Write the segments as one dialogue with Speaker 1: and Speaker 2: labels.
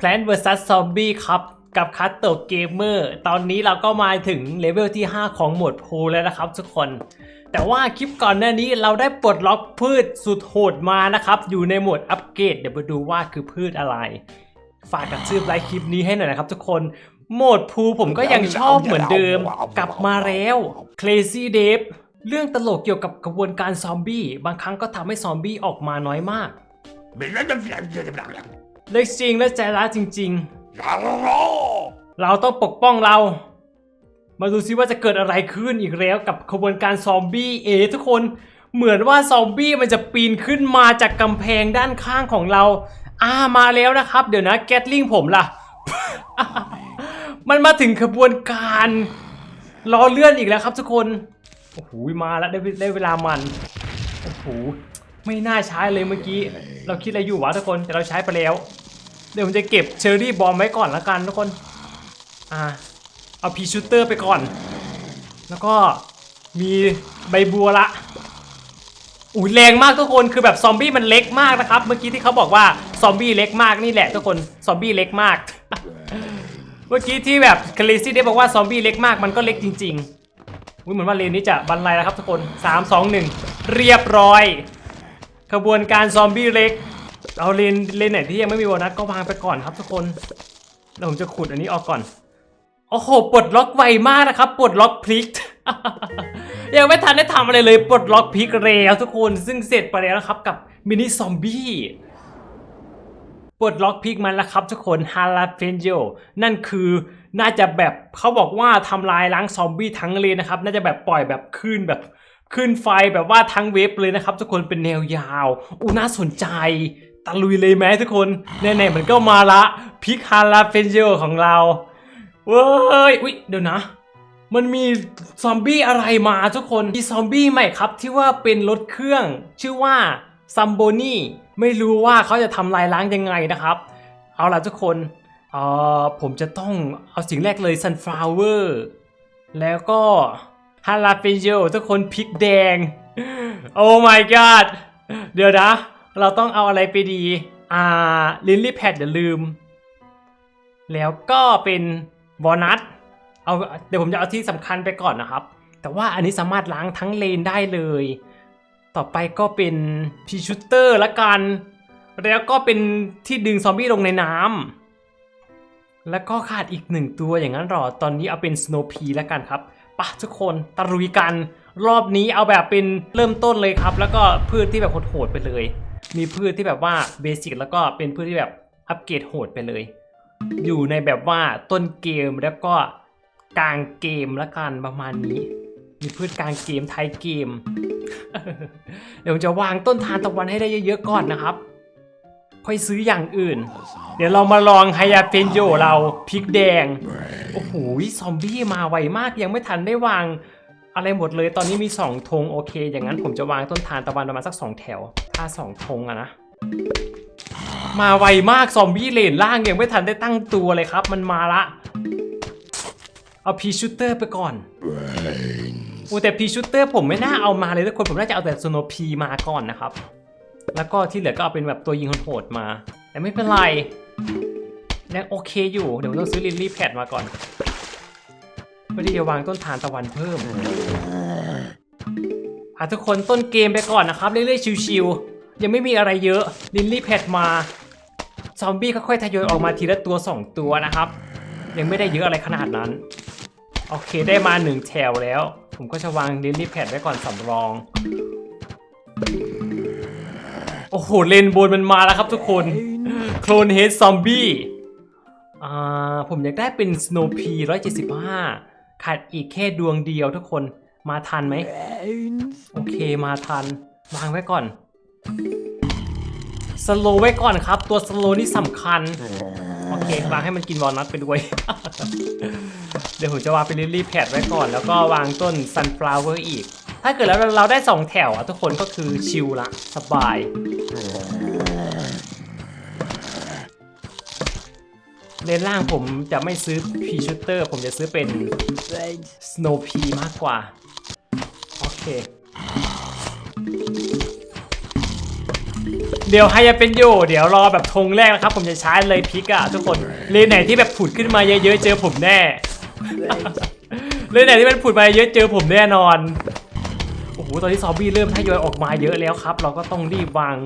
Speaker 1: Plant vs Zombie ครับกับคัตโตเกมเมอร์ตอนนี้เราก็มาถึงเลเวลที่ 5 ของโหมดพูแล้วนะครับทุกคน แต่ว่าคลิปก่อนหน้านี้เราได้ปลดล็อกพืชสุดโหดมานะครับ อยู่ในโหมดอัปเกรดเดี๋ยวมาดูว่าคือพืชอะไร ฝากกับชื่อไลค์คลิปนี้ให้หน่อยนะครับทุกคนโหมดพูผมก็ยังชอบเหมือนเดิม กลับมาแล้ว Crazy d a v เรื่องตลกเกี่ยวกับกระบวนการซอมบี้ บางครั้งก็ทำให้ซอมบี้ออกมาน้อยมาก เล็กจริงและใจร้ายจริง ๆ เราต้องปกป้องเรา มาดูซิว่าจะเกิดอะไรขึ้นอีกแล้วกับขบวนการซอมบี้เอทุกคนเหมือนว่าซอมบี้มันจะปีนขึ้นมาจากกำแพงด้านข้างของเราอ่ามาแล้วนะครับ เดี๋ยวนะแกตลิงผมล่ะ มันมาถึงขบวนการล้อเลื่อนอีกแล้วครับทุกคนโอ้โหมาแล้วได้ได้เวลามันโอ้โหไม่น่าใช้เลยเมื่อกี้ เราคิดอะไรอยู่วะทุกคนแต่เราใช้ไปแล้ว เดี๋ยวผมจะเก็บเชอร์รี่บอมไว้ก่อนละกันทุกคน อ่า เอาพีชูเตอร์ไปก่อน แล้วก็มีใบบัวละอุ้ยแรงมากทุกคนคือแบบซอมบี้มันเล็กมากนะครับ เมื่อกี้ที่เขาบอกว่าซอมบี้เล็กมากนี่แหละทุกคนซอมบี้เล็กมาก เมื่อกี้ที่แบบคลีซี่ได้บอกว่าซอมบี้เล็กมากมันก็เล็กจริงๆอุ้ยเหมือนว่าเลนนี้จะบรรลัยแล้วครับทุกคน 3 2 1 เรียบร้อย ขบวนการซอมบี้เล็ก เอาเลนเลนไหนที่ยังไม่มีโบนัสก็วางไปก่อนครับทุกคนแล้วผมจะขุดอันนี้ออกก่อนโอ้โหปลดล็อกไวมากนะครับปลดล็อกพลิก ยังไม่ทันได้ทำอะไรเลยปลดล็อกพลิกแล้วทุกคนซึ่งเสร็จไปแล้วนะครับกับมินิซอมบี้ปลดล็อกพลิกมันแล้วครับทุกคนฮาราเฟนโยนั่นคือน่าจะแบบเขาบอกว่าทำลายล้างซอมบี้ทั้งเลยนะครับ น่าจะแบบปล่อยแบบขึ้นแบบขึ้นไฟแบบว่าทั้งเว็บเลยนะครับ ทุกคนเป็นแนวยาวอู้น่าสนใจ ตะลุยเลยไหมทุกคนแน่ๆมันก็มาละพิกฮาราเฟนโยของเราเว้ยอุ๊ยเดี๋ยวนะ มันมีซอมบี้อะไรมาทุกคนมีซอมบี้ใหม่ครับที่ว่าเป็นรถเครื่อง ชื่อว่าซัมโบนี่ไม่รู้ว่าเขาจะทำลายล้างยังไงนะครับ เอาล่ะทุกคนเออผมจะต้องเอาสิ่งแรกเลย sunflower แล้วก็ฮา l าเปนโยทุกคนพริกแดง โอ้ my god เดี๋ยวนะ เราต้องเอาอะไรไปดี อ่า ลินลี่แพดอย่าลืม แล้วก็เป็นวอนัทเอาเดี๋ยวผมจะเอาที่สำคัญไปก่อนนะครับ แต่ว่าอันนี้สามารถล้างทั้งเลนได้เลย ต่อไปก็เป็นพีชูเตอร์ละกัน แล้วก็เป็นที่ดึงซอมบี้ลงในน้ำแล้วก็ขาดอีกหนึ่งตัวอย่างนั้นหรอ ตอนนี้เอาเป็นสโนพีล้วกันครับปะทุกคนตะรุยกันรอบนี้เอาแบบเป็นเริ่มต้นเลยครับ แล้วก็พืชที่แบบโหดๆไปเลย มีพืชที่แบบว่าเบสิกแล้วก็เป็นพืชที่แบบอัปเกรดโหดไปเลย อยู่ในแบบว่าต้นเกมแล้วก็กลางเกมละกันประมาณนี้ มีพืชกลางเกมท้ายเกม เดี๋ยวจะวางต้นทานตะวันให้ได้เยอะๆก่อนนะครับ ค่อยซื้ออย่างอื่น เดี๋ยวเรามาลองไฮยาเปนโยเราพริกแดง โอ้โหซอมบี้มาไวมากยังไม่ทันได้วาง อะไรหมดเลยตอนนี้มีสองธงโอเค อย่างนั้นผมจะวางต้นทานตะวันประมาณสักสองแถว ถ้าสองธงอะนะ มาไวมากซอมบี้เลนล่างยังไม่ทันได้ตั้งตัวเลยครับ มันมาละ เอาพีชูเตอร์ไปก่อนโอ้แต่พีชูเตอร์ผมไม่น่าเอามาเลยทุกคนผมน่าจะเอาแต่สโนพีมาก่อนนะครับ แล้วก็ที่เหลือก็เอาเป็นแบบตัวยิงโหดๆมา แต่ไม่เป็นไรยังโอเคอยู่เดี๋ยวผมต้องซื้อลิลลี่แพดมาก่อนเพื่อที่จะวางต้นทานตะวันเพิ่มอะทุกคนต้นเกมไปก่อนนะครับเรื่อยๆชิวๆยังไม่มีอะไรเยอะลิลลี่แพดมาซอมบี้ค่อยๆทยอยออกมาทีละตัว 2 ตัวนะครับ ยังไม่ได้เยอะอะไรขนาดนั้น โอเคได้มาหนึ่งแถวแล้ว ผมก็จะวางลิลลี่แพดไว้ก่อนสำรอง โอ้โห เลนโบนมันมาแล้วครับทุกคน โคลนเฮดซอมบี้อ่าผมอยากได้เป็น Snow P 175 ขาดอีกแค่ดวงเดียวทุกคนมาทันไหมโอเคมาทันวางไว้ก่อนสโลไว้ก่อนครับ ตัวสโลนี่สำคัญโอเควางให้มันกินวอลนัทไปด้วย เดี๋ยวผมจะวางเป็นลิลลี่แพดไว้ก่อน แล้วก็วางต้น sunflower อีก ถ้าเกิดแล้วเราได้สองแถวอะทุกคนก็คือชิลละสบาย เลนล่างผมจะไม่ซื้อ P shooter ผมจะซื้อเป็น Snow P มากกว่า โอเค เดี๋ยวไฮยเป็นโยเดี๋ยวรอแบบธงแรกนะครับ ผมจะใช้เลยพิกอะทุกคนเลนไหนที่แบบผุดขึ้นมาเยอะๆเจอผมแน่เลนไหนที่มันผุดมาเยอะเจอผมแน่นอนโอ้โหตอนนี้ซอมบี้เริ่มทยอยออกมาเยอะแล้วครับ เราก็ต้องรีบวาง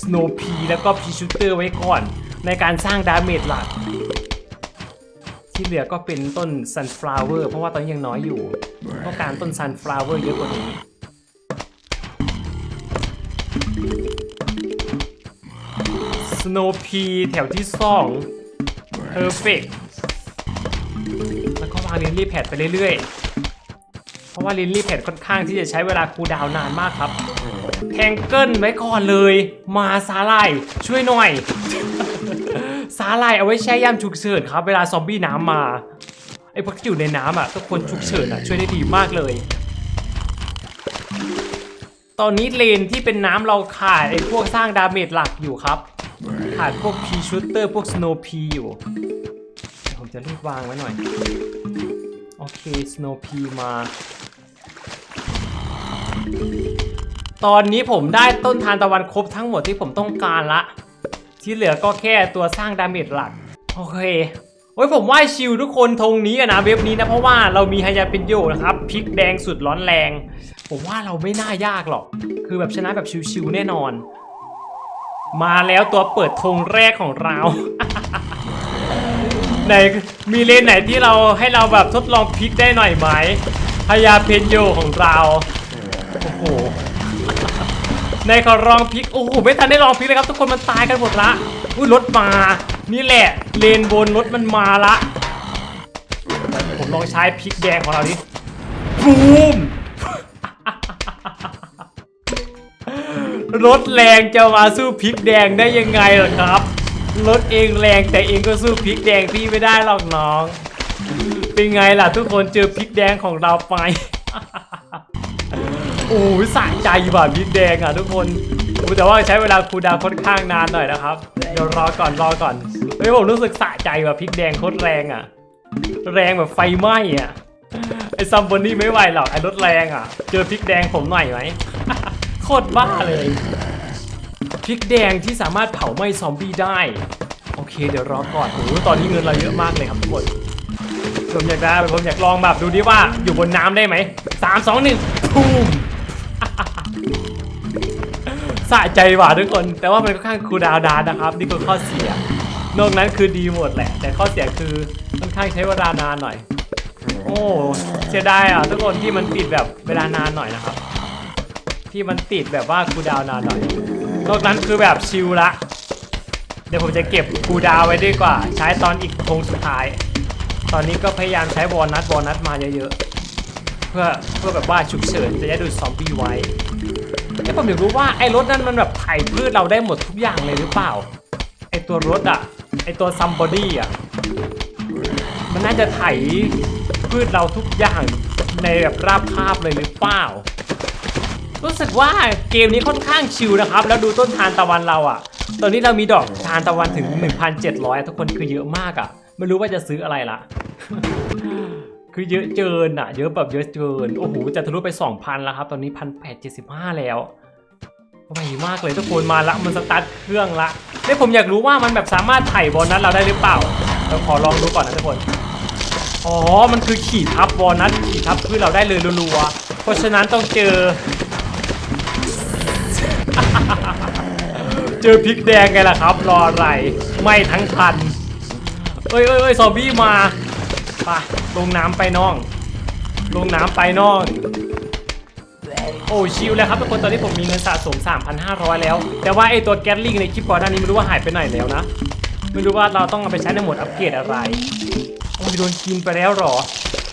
Speaker 1: Snow P แล้วก็ P Shooter ไว้ก่อน ในการสร้างดาเมจหลัก ที่เหลือก็เป็นต้น Sunflower เพราะว่าตอนนี้ยังน้อยอยู่ต้องการต้น Sunflower เยอะกว่านี้ Snow P แถวที่สอง Perfect แล้วก็วางลินลี่แพดไปเรื่อยๆ เพราะว่าลินลี่แพดค่อนข้างที่จะใช้เวลาคูดาวนานมากครับ แทงเกิลไว้ก่อนเลย มาซาไลายช่วยหน่อย ซาลายเอาไว้แช่ย่ำฉุกเฉินครับ เวลาซอมบี้น้ำมา ไอ้พวกที่อยู่ในน้ำอะทุกคนฉุกเฉินอะช่วยได้ดีมากเลย ตอนนี้เลนที่เป็นน้ำเราขาดไอ้พวกสร้างดาเมจหลักอยู่ครับ ขาดพวก P shooter พวก snow P อยู่ ผมจะรีบวางไว้หน่อย โอเค snow P มาตอนนี้ผมได้ต้นทานตะวันครบทั้งหมดที่ผมต้องการละ ที่เหลือก็แค่ตัวสร้างดาเมจหลัก โอเคโอ้ยผมว่าชิลทุกคนธงนี้กันนะเว็บนี้นะ เพราะว่าเรามีฮายาเป็นโยนะครับพริกแดงสุดร้อนแรง ผมว่าเราไม่น่ายากหรอก คือแบบชนะแบบชิวๆแน่นอน มาแล้วตัวเปิดธงแรกของเราไหนมีเลนไหนที่เราให้เราแบบทดลองพลิกได้หน่อยไหมพยาเพนโยของเรา โอ้โห ในขอลองพลิกโอ้โหไม่ทันได้ลองพลิกเลยครับ ทุกคนมันตายกันหมดละอุ้ยรถมา นี่แหละ เลนบนรถมันมาละ ผมลองใช้พลิกแดงของเราดิบูมรถแรงจะมาสู้พริกแดงได้ยังไงล่ะครับ รถเองแรงแต่เองก็สู้พริกแดงพี่ไม่ได้หรอกน้อง เป็นไงล่ะทุกคนเจอพริกแดงของเราไป โอ้ยสะใจว่ะพริกแดงอะทุกคนแต่ว่าใช้เวลาคูดาวค่อนข้างนานหน่อยนะครับเดี๋ยวรอก่อนรอก่อนเฮ้ยผมรู้สึกสะใจว่ะพริกแดงโคตรแรงอะ แรงแบบไฟไหม้อะไอซัมบอนนี่ไม่ไหวหรอกไอรถแรงอะ เจอพริกแดงผมหน่อยไหมโคตรบ้าเลยพริกแดงที่สามารถเผาไหม้ซอมบี้ได้ โอเค เดี๋ยวรอก่อนโอ้ตอนนี้เงินเราเยอะมากเลยครับทุกคนผมอยากได้ผมอยากลองแบบดูดิว่าอยู่บนน้ำได้ไหมสามสองหนึ่งทูม สะใจหว่ะทุกคน แต่ว่ามันค่อนข้างคูลดาวน์ดานนะครับ นี่คือข้อเสีย นอกนั้นคือดีหมดแหละ แต่ข้อเสียคือค่อนข้างใช้เวลานานหน่อย โอ้เสียดายอะทุกคนที่มันติดแบบเวลานานหน่อยนะครับ ที่มันติดแบบว่าคูลดาวน์นานหน่อย นอกนั้นคือแบบชิลละ เดี๋ยวผมจะเก็บคูลดาวน์ไว้ดีกว่า ใช้ตอนอีกโค้งสุดท้าย ตอนนี้ก็พยายามใช้วอลนัทวอลนัทมาเยอะๆ พื่อเพื่อแบบว่าฉุกเฉินจะได้ดูซอมบี้ไว้แต่ผมอยากรู้ว่าไอ้รถนั้นมันแบบไถพืชเราได้หมดทุกอย่างเลยหรือเปล่า ไอ้ตัวรถอะไอ้ตัวซัมบอดี้อะมันน่าจะไถพืชเราทุกอย่างในแบบราบคาบเลยหรือเปล่า รู้สึกว่าเกมนี้ค่อนข้างชิลนะครับ แล้วดูต้นทานตะวันเราอะตอนนี้เรามีดอกทานตะวันถึง 1,700 ทุกคนคือเยอะมากอะไม่รู้ว่าจะซื้ออะไรละ คือเยอะเกินอะเยอะแบบเยอะเกิน โอ้โห จะทะลุไป 2,000 แล้วครับ ตอนนี้ 1,875 แล้วไวมากเลยทุกคนมาละมันสตาร์ทเครื่องละเนี่ยผมอยากรู้ว่ามันแบบสามารถไถ่บอลนัทเราได้หรือเปล่าเราขอลองดูก่อนนะทุกคน อ๋อ มันคือขี่ทับบอลนัทขี่ทับพืชเราได้เลยรัวๆ เพราะฉะนั้นต้องเจอ เจอพริกแดงไงล่ะครับ รออะไร ไม่ทั้งพัน เอ้ยเอ้ยเอ้ยซอมบี้มาไป ลงน้ำไปน้อง ลงน้ำไปน้อง โอ้ชิลแล้วครับทุกคนตอนนี้ผมมีเงินสะสม 3,500 แล้ว แต่ว่าไอตัวแกลลิงในคลิปก่อนหน้านี้ไม่รู้ว่าหายไปไหนแล้วนะ ไม่รู้ว่าเราต้องเอาไปใช้ในโหมดอัปเกรดอะไรโอ้ยโดนกินไปแล้วหรอ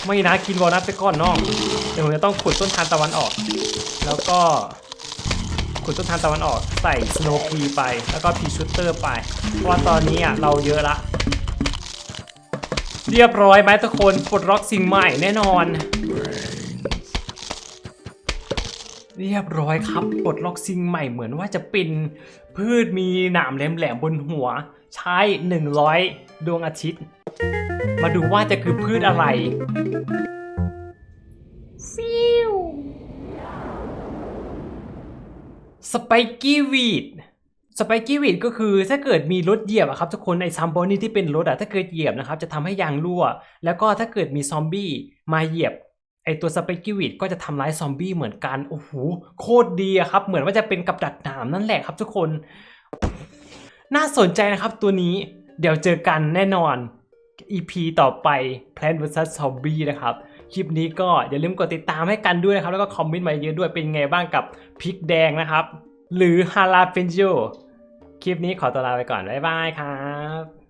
Speaker 1: ไม่นะกินวอลนัทไปก่อนน้อง เดี๋ยวผมจะต้องขุดต้นทานตะวันออก แล้วก็ขุดต้นทานตะวันออกใส่สโนว์พีไป แล้วก็พีชูเตอร์ไป เพราะว่าตอนนี้อะเราเยอะละ เรียบร้อยไหมทุกคนปลดล็อกสิ่งใหม่แน่นอน เรียบร้อยครับปลดล็อกสิ่งใหม่เหมือนว่าจะเป็นพืชมีหนามแหลมๆบนหัว ใช้ 100 ดวงอาทิตย์ มาดูว่าจะคือพืชอะไรฟิวสไปกี้วีด สไปกี้วิดก็คือถ้าเกิดมีรถเหยียบอะครับทุกคนในซัมบอนี่ที่เป็นรถอะถ้าเกิดเหยียบนะครับจะทำให้ยางรั่ว แล้วก็ถ้าเกิดมีซอมบี้มาเหยียบไอตัวสไปกี้วิดก็จะทำร้ายซอมบี้เหมือนกัน โอ้โห โคตรดีอะครับ เหมือนว่าจะเป็นกับดักหนามนั่นแหละครับทุกคน น่าสนใจนะครับตัวนี้ เดี๋ยวเจอกันแน่นอน EP ต่อไป Plant vs Zombie นะครับ คลิปนี้ก็อย่าลืมกดติดตามให้กันด้วยนะครับ แล้วก็คอมเมนต์มาเยอะด้วยเป็นไงบ้างกับพริกแดงนะครับ หรือฮาราเปนโยคลิปนี้ขอตัวลาไปก่อน บ๊ายบายครับ